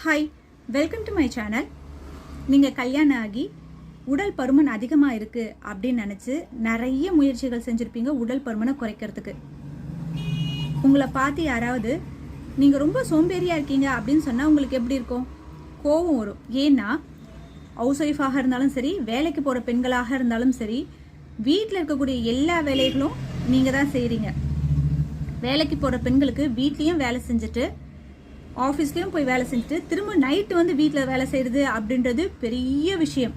Hi welcome to my channel நீங்கள் கல்யாணம் ஆகி உடல் பருமன் அதிகமாக இருக்குது அப்படின்னு நினச்சி நிறைய முயற்சிகள் செஞ்சுருப்பீங்க உடல் பருமனை குறைக்கிறதுக்கு. உங்களை பார்த்து யாராவது நீங்கள் ரொம்ப சோம்பேறியாக இருக்கீங்க அப்படின்னு சொன்னால் உங்களுக்கு எப்படி இருக்கும்? கோவம் வரும். ஏன்னா ஹவுஸ் ஒய்ஃபாக இருந்தாலும் சரி வேலைக்கு போகிற பெண்களாக இருந்தாலும் சரி வீட்டில் இருக்கக்கூடிய எல்லா வேலைகளும் நீங்கள் தான் செய்கிறீங்க வேலைக்கு போகிற பெண்களுக்கு வீட்லேயும் வேலை செஞ்சுட்டு ஆஃபீஸ்லேயும் போய் வேலை செஞ்சுட்டு திரும்ப நைட்டு வந்து வீட்டில் வேலை செய்கிறது அப்படின்றது பெரிய விஷயம்.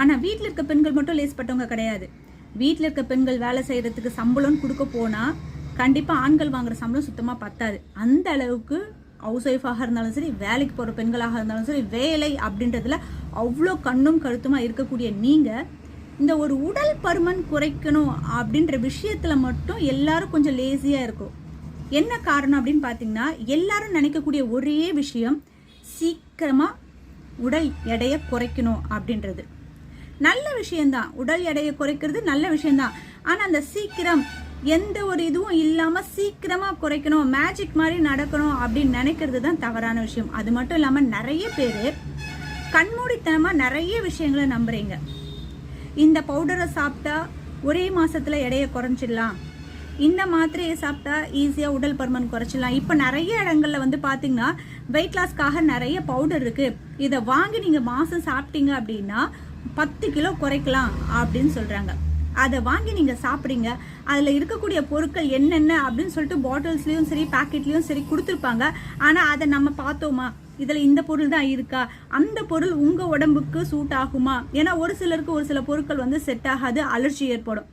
ஆனால் வீட்டில் இருக்க பெண்கள் மட்டும் லேஸ்பட்டவங்க கிடையாது. வீட்டில் இருக்க பெண்கள் வேலை செய்கிறதுக்கு சம்பளம் கொடுக்க போனால் கண்டிப்பாக ஆண்கள் வாங்குற சம்பளம் சுத்தமாக பத்தாது. அந்த அளவுக்கு ஹவுஸ் ஒய்ஃபாக இருந்தாலும் சரி வேலைக்கு போகிற பெண்களாக இருந்தாலும் சரி வேலை அப்படின்றதுல அவ்வளோ கண்ணும் கருத்துமாக இருக்கக்கூடிய நீங்கள் இந்த ஒரு உடல் பருமன் குறைக்கணும் அப்படின்ற விஷயத்தில் மட்டும் எல்லாரும் கொஞ்சம் லேசியாக இருக்கும் என்ன காரணம் அப்படின்னு பார்த்தீங்கன்னா எல்லாரும் நினைக்கக்கூடிய ஒரே விஷயம் சீக்கிரமாக உடல் எடையை குறைக்கணும் அப்படின்றது. நல்ல விஷயந்தான் உடல் எடையை குறைக்கிறது நல்ல விஷயந்தான் ஆனால் அந்த சீக்கிரம் எந்த ஒரு இதுவும் இல்லாமல் சீக்கிரமாக குறைக்கணும் மேஜிக் மாதிரி நடக்கணும் அப்படின்னு நினைக்கிறது தான் தவறான விஷயம். அது மட்டும் இல்லாமல் நிறைய பேர் கண்மூடித்தனமாக நிறைய விஷயங்களை நம்புறீங்க. இந்த பவுடரை சாப்பிட்டா ஒரே மாதத்தில் எடையை குறைஞ்சிடலாம். இந்த மாத்திரையை சாப்பிட்டா ஈஸியாக உடல் பருமன் குறைச்சிடலாம். இப்போ நிறைய இடங்கள்ல வந்து பார்த்தீங்கன்னா வெயிட் லாஸ்க்காக நிறைய பவுடர் இருக்கு. இதை வாங்கி நீங்கள் மாதம் சாப்பிட்டீங்க அப்படின்னா பத்து கிலோ குறைக்கலாம் அப்படின்னு சொல்கிறாங்க அதை வாங்கி நீங்கள் சாப்பிடுங்க. அதில் இருக்கக்கூடிய பொருட்கள் என்னென்ன அப்படின்னு சொல்லிட்டு பாட்டில்ஸ்லேயும் சரி பேக்கெட்லேயும் சரி கொடுத்துருப்பாங்க. ஆனால் அதை நம்ம பார்த்தோமா? இதில் இந்த பொருள் தான் இருக்கா? அந்த பொருள் உங்கள் உடம்புக்கு சூட் ஆகுமா? ஏன்னா ஒரு சிலருக்கு ஒரு சில பொருட்கள் வந்து செட் ஆகாது அலர்ஜி ஏற்படும்.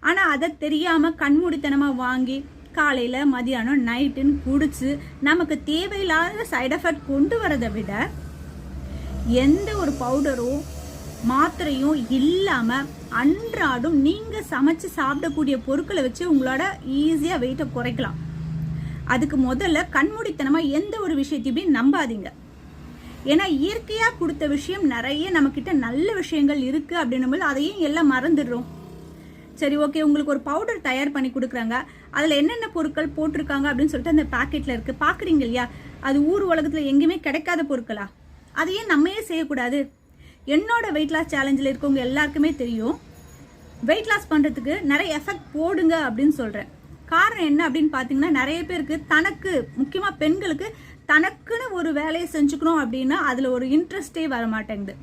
ஆனா அதை தெரியாம கண்மூடித்தனமா வாங்கி காலையில மதியானம் நைட்டுன்னு குடிச்சு நமக்கு தேவையில்லாத சைட் எஃபெக்ட் கொண்டு வரதை விட எந்த ஒரு பவுடரும் மாத்திரையும் இல்லாம அன்றாடும் நீங்க சமைச்சு சாப்பிடக்கூடிய பொருட்களை வச்சு உங்களோட ஈஸியா வெயிட்டை குறைக்கலாம். அதுக்கு முதல்ல கண்மூடித்தனமா எந்த ஒரு விஷயத்தையுமே நம்பாதீங்க. ஏன்னா இயற்கையா கொடுத்த விஷயம் நிறைய நம்ம கிட்ட நல்ல விஷயங்கள் இருக்கு அப்படின்னும் போது அதையும் எல்லாம் மறந்துடுறோம். சரி ஓகே உங்களுக்கு ஒரு பவுடர் தயார் பண்ணி கொடுக்குறாங்க. அதில் என்னென்ன பொருட்கள் போட்டிருக்காங்க அப்படின்னு சொல்லிட்டு அந்த பாக்கெட்டில் இருக்குது பார்க்குறீங்க இல்லையா? அது ஊர் உலகத்தில் எங்கேயுமே கிடைக்காத பொருட்களா? அதையே நம்மையே செய்யக்கூடாது? என்னோட வெயிட் லாஸ் சேலஞ்சில் இருக்கவங்க எல்லாருக்குமே தெரியும். வெயிட் லாஸ் பண்ணுறதுக்கு நிறைய எஃபெக்ட் போடுங்க அப்படின்னு சொல்கிறேன் காரணம் என்ன அப்படின்னு பார்த்தீங்கன்னா நிறைய பேருக்கு தனக்கு முக்கியமாக பெண்களுக்கு தனக்குன்னு ஒரு வேலையை செஞ்சுக்கணும் அப்படின்னா அதில் ஒரு இன்ட்ரெஸ்டே வர மாட்டேங்குது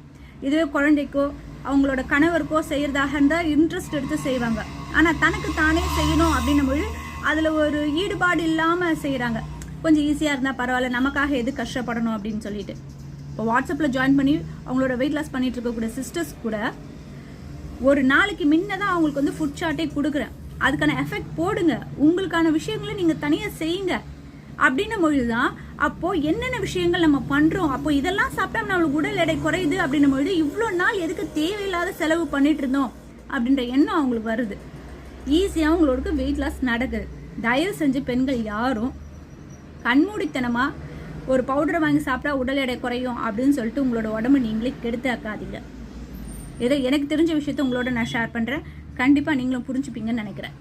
இதுவே குழந்தைக்கோ அவங்களோட கணவருக்கோ செய்யறதாக இருந்தால் இன்ட்ரெஸ்ட் எடுத்து செய்வாங்க. ஆனால் தனக்கு தானே செய்யணும் அப்படின்னும் பொழுது அதில் ஒரு ஈடுபாடு இல்லாமல் செய்கிறாங்க கொஞ்சம் ஈஸியாக இருந்தால் பரவாயில்ல நமக்காக எது கஷ்டப்படணும் அப்படின்னு சொல்லிட்டு. இப்போ வாட்ஸ்அப்பில் ஜாயின் பண்ணி அவங்களோட வெயிட் லாஸ் பண்ணிட்டு இருக்கக்கூடிய சிஸ்டர்ஸ் கூட ஒரு நாளைக்கு முன்ன தான் அவங்களுக்கு வந்து ஃபுட் ஷார்ட்டே கொடுக்குறேன். அதுக்கான எஃபெக்ட் போடுங்க. உங்களுக்கான விஷயங்களை நீங்கள் தனியாக செய்யுங்க. அப்படின்னும் பொழுதுதான் அப்போ என்னென்ன விஷயங்கள் நம்ம பண்றோம் அப்போ இதெல்லாம் சாப்பிட்டா நம்மளுக்கு உடல் எடை குறையுது அப்படின்னும் பொழுது இவ்வளோ நாள் எதுக்கு தேவையில்லாத செலவு பண்ணிட்டு இருந்தோம் அப்படின்ற எண்ணம் அவங்களுக்கு வருது. ஈஸியாக அவங்களோட வெயிட் லாஸ் நடக்குது. தயவு செஞ்சு பெண்கள் யாரும் கண்மூடித்தனமாக ஒரு பவுடரை வாங்கி சாப்பிட்டா உடல் எடை குறையும் அப்படின்னு சொல்லிட்டு உங்களோட உடம்பு நீங்களே கெடுத்தாக்காதீங்க. ஏதோ எனக்கு தெரிஞ்ச விஷயத்த உங்களோட நான் ஷேர் பண்ணுறேன் கண்டிப்பாக நீங்களும் புரிஞ்சுப்பீங்கன்னு நினைக்கிறேன்.